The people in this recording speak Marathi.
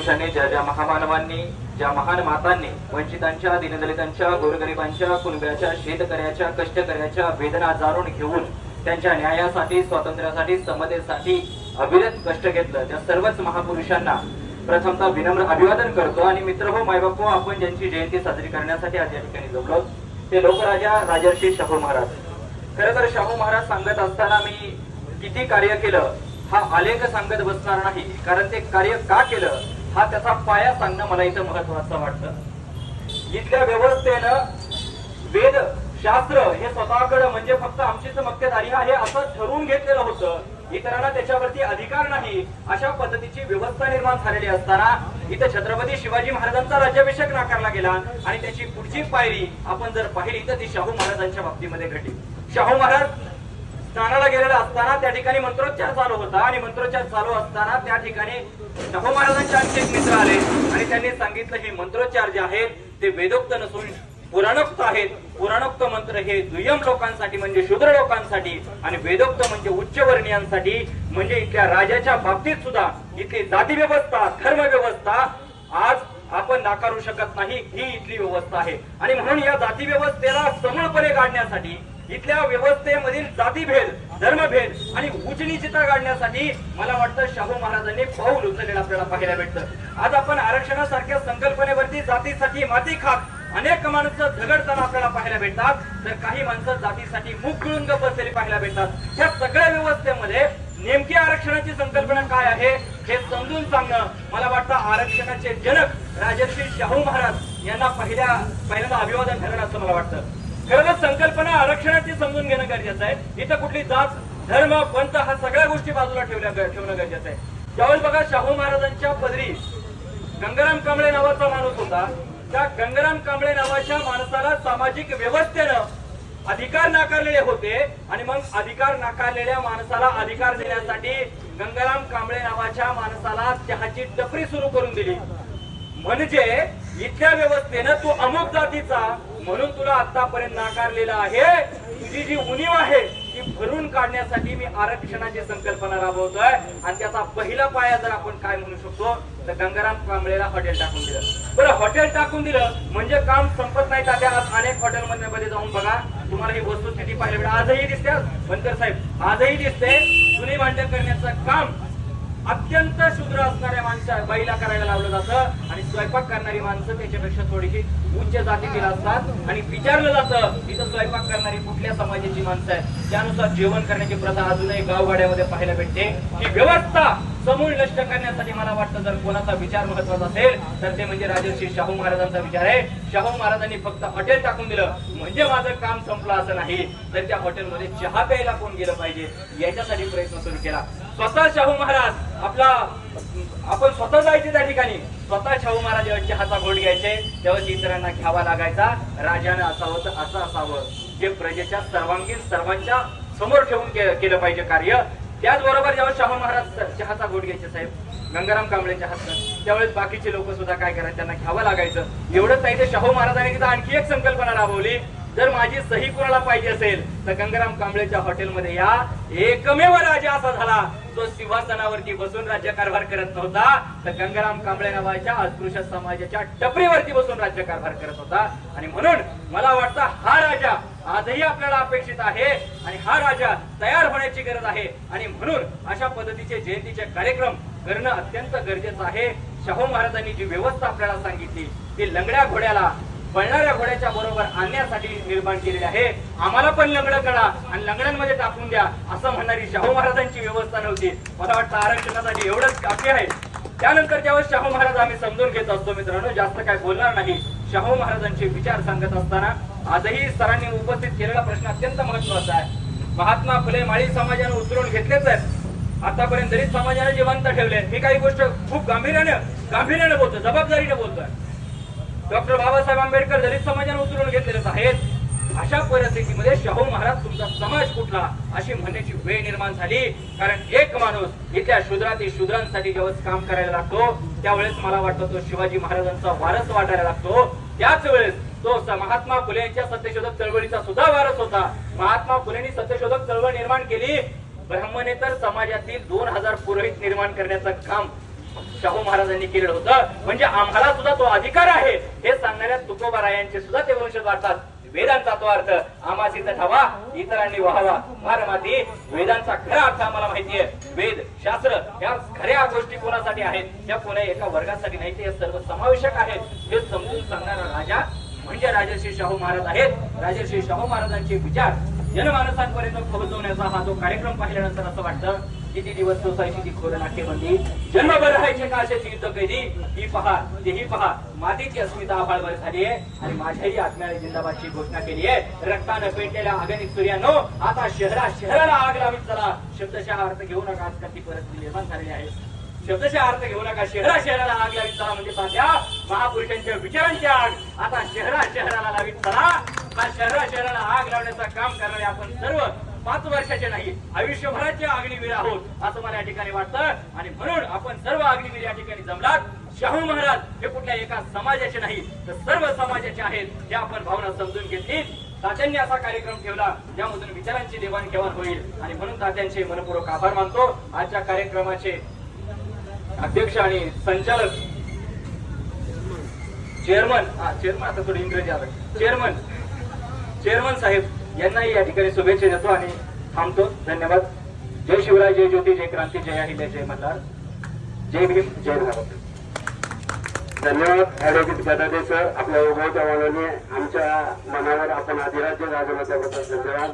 महापुरुषांनी ज्या ज्या महामानवांनी ज्या महान मातांनी वंचितांच्या दीनदलितांच्या गोरगरिबांच्या कुणब्याच्या शेतकऱ्याच्या कष्टकऱ्याच्या वेदना जाणून घेऊन त्यांच्या न्यायासाठी स्वातंत्र्यासाठी समतेसाठी अविरत कष्ट घेतलं. त्या सर्वच महापुरुषांना प्रथमतः विनम्र अभिवादन करतो. आणि मित्र हो मायबापू आपण ज्यांची जयंती साजरी करण्यासाठी आज या ठिकाणी जमलो ते लोकराजा राजर्षी शाहू महाराज. खर तर शाहू महाराज सांगत असताना मी किती कार्य केलं हा आलेख सांगत बसणार नाही. कारण ते कार्य का केलं? हा त्याचा पाया सांगणं मला इथं महत्वाचं वाटतं. इथल्या व्यवस्थेनं वेद शास्त्र हे स्वतःकडे म्हणजे फक्त आमचीच मक्तेदारी आहे असं ठरवून घेतलेलं होतं. इतरांना त्याच्यावरती अधिकार नाही अशा पद्धतीची व्यवस्था निर्माण झालेली असताना इथं छत्रपती शिवाजी महाराजांचा राज्याभिषेक नाकारला गेला आणि त्याची पुढची पायरी आपण जर पाहिली तर ती शाहू महाराजांच्या बाबतीमध्ये घडली. शाहू महाराज स्नानाला गेलेला असताना त्या ठिकाणी मंत्रोच्चार चालू होता आणि मंत्रोच्चार चालू असताना त्या ठिकाणी शाहू महाराजांचे आणखी एक मित्र आले आणि त्यांनी सांगितलं हे मंत्रोच्चार जे आहेत ते वेदोक्त नसून पुराणोक्त आहेत. पुराणोक्त मंत्र हे दुय्यम लोकांसाठी म्हणजे शूद्र लोकांसाठी आणि वेदोक्त म्हणजे उच्चवर्णीयांसाठी म्हणजे इथल्या राजाच्या बाबतीत सुद्धा इथली जाती व्यवस्था धर्म व्यवस्था आज आपण नाकारू शकत नाही. ही इथली व्यवस्था आहे. आणि म्हणून या जाती व्यवस्थेला समूळपणे काढण्यासाठी इथल्या व्यवस्थेमधील जातीभेद धर्मभेद आणि उचनीचिता काढण्यासाठी मला वाटतं शाहू महाराजांनी पाऊल उचललेलं आपल्याला पाहायला भेटतं. आज आपण आरक्षणासारख्या संकल्पनेवरती जातीसाठी माती खात अनेक माणसं झगडताना आपल्याला पाहायला भेटतात. तर काही माणसं जातीसाठी मुख गिळून बसलेली पाहायला भेटतात. ह्या सगळ्या व्यवस्थेमध्ये नेमकी आरक्षणाची संकल्पना काय आहे हे समजून सांगणं मला वाटतं आरक्षणाचे जनक राजर्षी शाहू महाराज यांना पहिल्या पहिल्यांदा अभिवादन करणं असं मला वाटतं. खरं तर संकल्पना आरक्षण गरजेचं आहे. इथं कुठली जात धर्म पंथ हा सगळ्या गोष्टी बाजूला ठेवल्या ठेवणं गरजेचं आहे. त्यावेळेस बघा शाहू महाराजांच्या पदरी गंगाराम कांबळे नावाचा माणूस होता त्या गंगाराम कांबळे नावाच्या माणसाला सामाजिक व्यवस्थेनं अधिकार नाकारलेले होते आणि मग अधिकार नाकारलेल्या माणसाला अधिकार देण्यासाठी गंगाराम कांबळे नावाच्या माणसाला चहाची टपरी सुरू करून दिली. म्हणजे इथल्या व्यवस्थेनं तू अमुक जातीचा म्हणून तुला आतापर्यंत नाकारलेला आहे. तुझी जी उणीव आहे ती भरून काढण्यासाठी मी आरक्षणाची संकल्पना राबवतोय. आणि त्याचा पहिला पाया जर आपण काय म्हणू शकतो तर गंगाराम कांबळेला हॉटेल टाकून दिलं. बरं हॉटेल टाकून दिलं म्हणजे काम संपत नाही तात्या आज अनेक हॉटेल मध्ये जाऊन बघा. तुम्हाला ही वस्तुस्थिती पाहायला मिळेल. आजही दिसते. बनकर साहेब आजही दिसते. जुनी भांडण करण्याचं काम अत्यंत शूद्र असणाऱ्या माणसा बाईला करायला लावलं जातं आणि स्वयंपाक करणारी माणसं त्याच्यापेक्षा थोडीशी उच्च जातीतील असतात. आणि विचारलं जातं इथं स्वयंपाक करणारी कुठल्या समाजाची माणसं आहेत? त्यानुसार जेवण करण्याची प्रथा अजूनही गावगाड्यामध्ये पाहायला भेटते. ही व्यवस्था समूळ नष्ट करण्यासाठी मला वाटतं जर कोणाचा विचार महत्त्वाचा असेल तर ते म्हणजे राजर्षी शाहू महाराजांचा विचार आहे. शाहू महाराजांनी फक्त हॉटेल टाकून दिलं. म्हणजे माझं काम संपलं असं नाही. तर त्या हॉटेलमध्ये चहा प्यायला कोण गेलं पाहिजे? याच्यासाठी प्रयत्न सुरू केला. स्वतः शाहू महाराज आपला आपण स्वतः जायचे त्या ठिकाणी. स्वतः शाहू महाराज चहाचा घोट घ्यायचे. तेव्हा इतरांना घ्यावा लागायचा. राजानं असावं तर असं असावं. जे प्रजेच्या सर्वांगीण सर्वांच्या समोर ठेवून केलं पाहिजे कार्य त्याचबरोबर जेव्हा शाहू महाराज चहाचा घोट घ्यायचे साहेब गंगाराम कांबळेच्या हातनं त्यावेळेस बाकीचे लोक सुद्धा काय करायचे त्यांना घ्यावं लागायचं. एवढंच नाही ते शाहू महाराजांनी तिथं आणखी एक संकल्पना राबवली. जर माझी सही कोणाला पाहिजे असेल तर गंगाराम कांबळेच्या हॉटेलमध्ये या. एकमेव राजा असा झाला. जो सिंहासनावरती बसून राज्यकारभार करत नव्हता तर गंगाराम कांबळे नावाच्या अस्पृश्य समाजाच्या टपरीवरती बसून राज्यकारभार करत होता. आणि म्हणून मला वाटतं हा राजा आजही आपल्याला अपेक्षित आहे आणि हा राजा तयार होण्याची गरज आहे. आणि म्हणून अशा पद्धतीचे जयंतीचे कार्यक्रम करणं अत्यंत गरजेचं आहे. शाहू महाराजांनी जी व्यवस्था आपल्याला सांगितली ती लंगड्या घोड्याला पळणाऱ्या घोड्याच्या बरोबर आणण्यासाठी निर्माण केलेले आहे. आम्हाला पण लंगडं करा आणि लंगड्यांमध्ये टाकून द्या असं म्हणणारी शाहू महाराजांची व्यवस्था नव्हती. मला वाटतं आरक्षणासाठी एवढंच काफी आहे. त्यानंतर ज्यावेळेस शाहू महाराज आम्ही समजून घेत असतो मित्रांनो जास्त काय बोलणार नाही. शाहू महाराजांचे विचार सांगत असताना आजही सरांनी उपस्थित केलेला प्रश्न अत्यंत महत्त्वाचा आहे. महात्मा फुले माळी समाजाने उचलून घेतलेच आहेत. आतापर्यंत दलित समाजाने जिवंत ठेवले. मी काही गोष्ट खूप गांभीर्याने गांभीर्याने बोलतो जबाबदारीने बोलतोय. डॉक्टर बाबासाहेब आंबेडकर दलित समाजाने उचलून घेतलेलेच आहेत अशा परिस्थितीमध्ये शाहू महाराज तुमचा समाज कुठला अशी म्हणण्याची वेळ निर्माण झाली. कारण एक माणूस इथल्या शूद्रातील शूद्रांसाठी जेव्हा काम करायला लागतो त्यावेळेस मला वाटतं तो शिवाजी महाराजांचा वारस वाटायला लागतो. त्याच वेळेस तो महात्मा फुले यांच्या सत्यशोधक चळवळीचा सुद्धा वारस होता. महात्मा फुलेंनी सत्यशोधक चळवळ निर्माण केली. ब्राह्मणेतर समाजातील दोन हजार पुरोहित निर्माण करण्याचं काम शाहू महाराजांनी केलेलं होतं. म्हणजे आम्हाला सुद्धा तो अधिकार आहे. हे सांगणाऱ्या तुकोबारायांचे सुद्धा ते वंशज वाटतात वेदांचा तो अर्थ आम्हा ठावा इतरांनी व्हावा. फार माती वेदांचा खरा अर्थ आम्हाला माहितीये वेद शास्त्र या खऱ्या गोष्टी कोणासाठी आहेत? त्या कोण्या एका वर्गासाठी नाही ते सर्व समावेशक आहेत. हे समजून सांगणारा राजा म्हणजे राजर्षी शाहू महाराज आहेत. राजर्षी शाहू महाराजांचे विचार जनमानसांपर्यंत पोहोचवण्याचा हा जो कार्यक्रम पाहिल्यानंतर असं वाटतं किती दिवस सोसायची ती खोर नाट्यबंदी जन्मभर राहायचे का असे युद्ध कैदी? ही पहा तेही पहा. मातीची अस्मिता आभाळभर झाली आहे आणि माझ्याही आत्म्याने जिंदाबादची घोषणा केली आहे. रक्तानं पेटलेल्या आगनिक सूर्यानो आता शहरा शहराला आग लावीत चला. शब्दशः अर्थ घेऊ नका आजकाल ती परिस्थिती निर्माण झालेली आहे. शब्दशः अर्थ घेऊ नका. शहरा शहराला आग लावीत चला म्हणजे पाहत्या महापुरुषांच्या विचारांची आग. आता शहरा शहराला लावीत चला. हा शहरा शहराला आग लावण्याचं काम करणारे आपण सर्व पाच वर्षाचे नाही आयुष्यभराचे अग्निवीर आहोत असं मला या ठिकाणी वाटतं. आणि म्हणून आपण सर्व अग्निवीर या ठिकाणी जमलात. शाहू महाराज हे कुठल्या एका समाजाचे नाही तर सर्व समाजाचे आहेत हे आपण भावना समजून घेतली. तात्यांनी असा कार्यक्रम ठेवला ज्यामधून विचारांची देवाणघेवाण होईल. आणि म्हणून तात्यांचे मनपूर्वक आभार मानतो. आजच्या कार्यक्रमाचे अध्यक्ष आणि संचालक चेअरमन हा चेअरमन आता थोडी इंग्रजी आलं. चेअरमन चेअरमन साहेब. यांनाही या ठिकाणी शुभेच्छा देतो आणि थांबतो. धन्यवाद. जय शिवराय जय ज्योती जय क्रांती जय अहिल्या जय मल्हार जय भीम जय भारत. धन्यवाद ऍडव्होकेट गदादे सर. आपल्या उभ्या जवानाने आमच्या मनावर आपण अधिराज्य गाजवलं धन्यवाद.